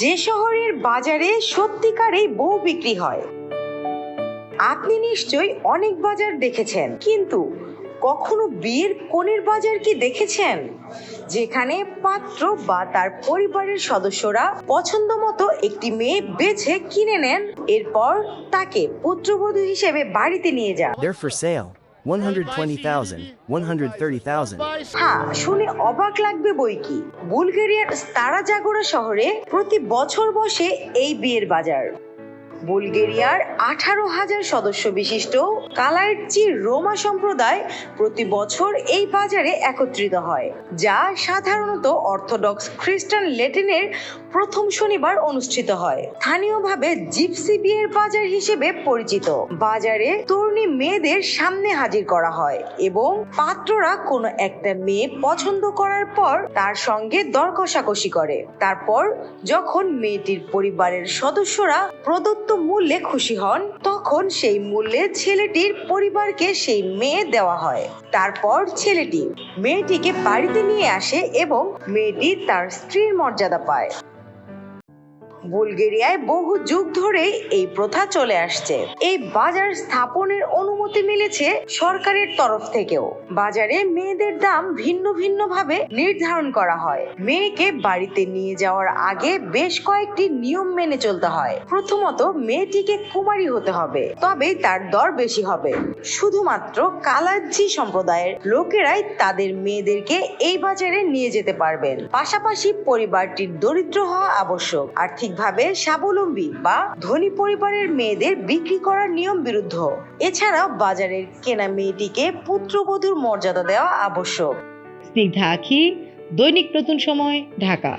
যে শহরের বাজারে সত্যিকারেই বউ বিক্রি হয়। আপনি নিশ্চয়ই অনেক বাজার দেখেছেন, কিন্তু কখনো বিয়ের কনের বাজার কি দেখেছেন? যেখানে পাত্র বা তার পরিবারের সদস্যরা পছন্দ মতো একটি মেয়ে বেছে কিনে নেন, এরপর তাকে পুত্রবধূ হিসেবে বাড়িতে নিয়ে যান. 120,000, 130,000. হ্যাঁ শুনে অবাক লাগবে বই কি বুলগেরিয়ার স্তারা জাগোরা শহরে প্রতি বছর বসে এই বিয়ের বাজার বুলগেরিয়ার আঠারো হাজার সদস্য বিশিষ্ট কালাইটচি রোমা সম্প্রদায় প্রতি বছর এই বাজারে একত্রিত হয়, যা সাধারণত অর্থোডক্স খ্রিস্টান লেটিনের প্রথম শনিবার অনুষ্ঠিত হয়। স্থানীয়ভাবে জিপসি বিয়ের বাজার হিসেবে পরিচিত। বাজারে তরুণী মেয়েদের সামনে হাজির করা হয় এবং পাত্ররা কোনো একটা মেয়ে পছন্দ করার পর তার সঙ্গে দর কষাকষি করে। তারপর যখন মেয়েটির পরিবারের সদস্যরা প্রদত্ত মূল্যে খুশি হন। তখন সেই মূল্যে ছেলেটির পরিবারকে সেই মেয়ে দেওয়া হয়। তারপর ছেলেটি মেয়েটিকে বাড়িতে নিয়ে আসে এবং মেয়েটি তার স্ত্রীর মর্যাদা পায়। বুলগেরিয়ায় বহু যুগ ধরে এই প্রথা চলে আসছে। এই বাজার স্থাপনের অনুমতি মিলেছে সরকারের তরফ থেকেও। বাজারে মেয়েদের দাম ভিন্ন ভিন্ন ভাবে নির্ধারণ করা হয়। মেয়েকে বাড়িতে নিয়ে যাওয়ার আগে বেশ কয়েকটি নিয়ম মেনে চলতে হয়। প্রথমত, মেয়েটিকে কুমারী হতে হবে, তবেই তার দর বেশি হবে। শুধুমাত্র কালাজ্জি সম্প্রদায়ের লোকেরাই তাদের মেয়েদেরকে এই বাজারে নিয়ে যেতে পারবেন। পাশাপাশি পরিবারটির দরিদ্র হওয়া আবশ্যক। আর্থিকভাবে স্বাবলম্বী বা ধনী পরিবারের মেয়েদের বিক্রি করার নিয়ম বিরুদ্ধ। এছাড়াও বাজারের কেনা মেয়েটিকে পুত্রবধূর মর্যাদা দেওয়া আবশ্যক। স্নিগ্ধা আখি, দৈনিক নতুন সময়, ঢাকা।